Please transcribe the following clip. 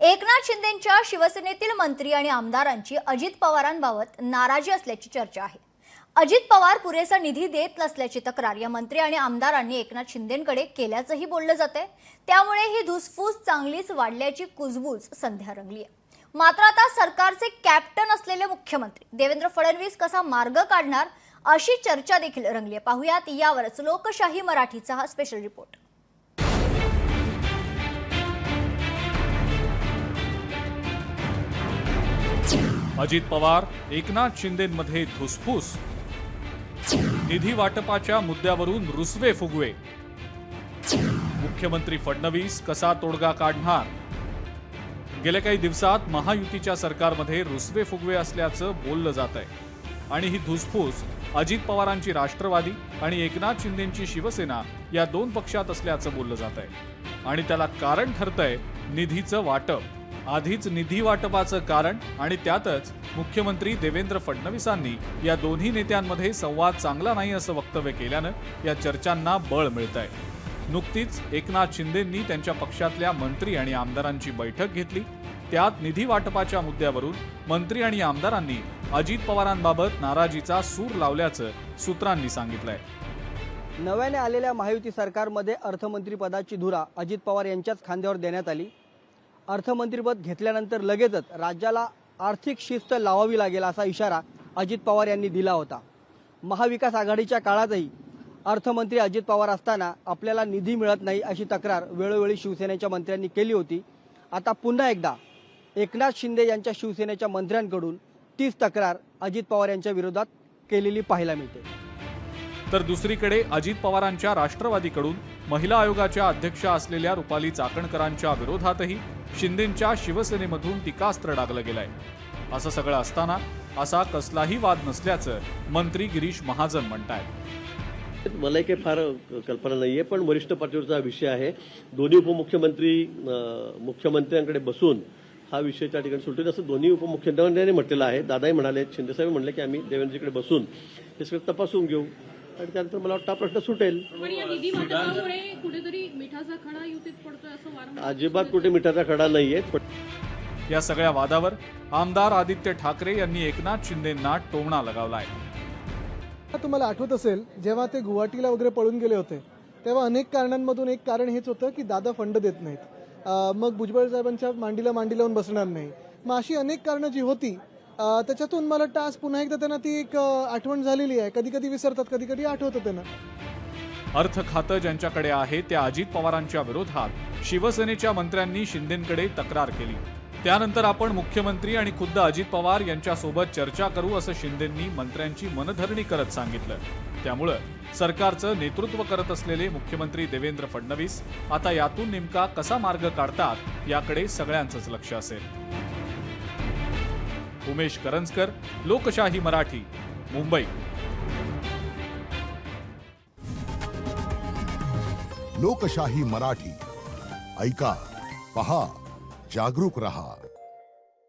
एकनाथ शिंदेंच्या शिवसेनेतील मंत्री आणि आमदारांची अजित पवारांबाबत नाराजी असल्याची चर्चा आहे. अजित पवार पुरेसा निधी देत नसल्याची तक्रार या मंत्री आणि आमदारांनी एकनाथ शिंदेंकडे केल्याचंही बोललं जातंय. त्यामुळे ही धुसफूस चांगलीच वाढल्याची कुजबूज संध्या रंगली आहे मात्र आता सरकारचे कॅप्टन असलेले मुख्यमंत्री देवेंद्र फडणवीस कसा मार्ग काढणार अशी चर्चा देखील रंगली आहे पाहुयात यावरच लोकशाही मराठीचा हा स्पेशल रिपोर्ट अजित पवार एकनाथ शिंदेमध्ये धुसफूस. निधी वाटपाच्या मुद्द्यावरून रुसवे फुगवे. मुख्यमंत्री फडणवीस कसा तोडगा काढणार? गेल्या काही दिवसात महायुतीच्या सरकारमध्ये रुसवे फुगवे असल्याचं बोललं जात आहे आणि ही धुसफूस अजित पवारांची राष्ट्रवादी आणि एकनाथ शिंदेची शिवसेना या दोन पक्षात असल्याचं बोललं जात आहे आणि त्याला कारण ठरतंय निधीचं वाटप. आधीच निधी वाटपाचं कारण आणि त्यातच मुख्यमंत्री देवेंद्र फडणवीसांनी या दोन्ही नेत्यांमध्ये संवाद चांगला नाही असं वक्तव्य केल्यानं या चर्चांना बळ मिळत आहे नुकतीच एकनाथ शिंदेंनी त्यांच्या पक्षातल्या मंत्री आणि आमदारांची बैठक घेतली. त्यात निधी वाटपाच्या मुद्द्यावरून मंत्री आणि आमदारांनी अजित पवारांबाबत नाराजीचा सूर लावल्याचं सूत्रांनी सांगितलंय. नव्याने आलेल्या महायुती सरकारमध्ये अर्थमंत्रीपदाची धुरा अजित पवार यांच्याच खांद्यावर देण्यात आली. अर्थमंत्रीपद घेतल्यानंतर लगेचच राज्याला आर्थिक शिस्त लावावी लागेल असा इशारा अजित पवार यांनी दिला होता. महाविकास आघाडीच्या काळातही अर्थमंत्री अजित पवार असताना आपल्याला निधी मिळत नाही अशी तक्रार वेळोवेळी शिवसेनेच्या मंत्र्यांनी केली होती. आता पुन्हा एकदा एकनाथ शिंदे यांच्या शिवसेनेच्या मंत्र्यांकडून तीच तक्रार अजित पवार यांच्या विरोधात केलेली पाहायला मिळते. तर दुसरीकडे अजित पवारांच्या राष्ट्रवादीकडून महिला आयोगाच्या अध्यक्षा असलेल्या रुपाली चाकणकरांच्या विरोधातही शिंदेंच्या शिवसेनेमधून टीकास्त्र डागलं गेलंय. असं सगळं असताना असा कसलाही वाद नसल्याचं मंत्री गिरीश महाजन म्हणतायत. मलाही काही फार कल्पना नाही आहे पण वरिष्ठ पातळीवरचा हा विषय आहे. दोन्ही उपमुख्यमंत्री मुख्यमंत्र्यांकडे बसून हा विषय त्या ठिकाणी सुटेल असं दोन्ही उपमुख्यमंत्र्यांनी म्हटलेलं आहे. दादाही म्हणाले शिंदेसाहेब म्हणले की आम्ही देवेंद्रजीकडे बसून हे सगळं तपासून घेऊ. आणि त्यानंतर मला वाटतं हा प्रश्न सुटेल. पण या निधी वाटपामुळे कुठेतरी मिठाचा खडा युतीत पडतोय असं वारंवार अजिबात कुठे मिठाचा खडा नाहीये पण या सगळ्या वादावर आमदार आदित्य ठाकरे यांनी एकनाथ शिंदेंना टोमणा लगावलाय. तुम्हाला आठवत असेल जेव्हा ते गुवाहाटीला वगैरे पळून गेले होते तेव्हा अनेक कारणांमधून एक कारण हेच होतं की दादा फंड देत नाहीत. मग भुजबळ साहेबांच्या मांडीला मांडी लावून बसणार नाही. मग अशी अनेक कारणं जी होती त्याच्यातून मला वाटतं आज पुन्हा एकदा त्यांना ती एक आठवण झालेली आहे. कधी कधी विसरतात कधी कधी आठवतं त्यांना. अर्थ खातं ज्यांच्याकडे आहे त्या अजित पवारांच्या विरोधात शिवसेनेच्या मंत्र्यांनी शिंदेंकडे तक्रार केली. त्यानंतर आपण मुख्यमंत्री आणि खुद्द अजित पवार यांच्यासोबत चर्चा करू असं शिंदेंनी मंत्र्यांची मनधरणी करत सांगितलं. त्यामुळं सरकारचं नेतृत्व करत असलेले मुख्यमंत्री देवेंद्र फडणवीस आता यातून नेमका कसा मार्ग काढतात याकडे सगळ्यांचंच लक्ष असेल. उमेश करंजकर लोकशाही मराठी मुंबई. लोकशाही मराठी. ऐका पहा जागरूक रहा.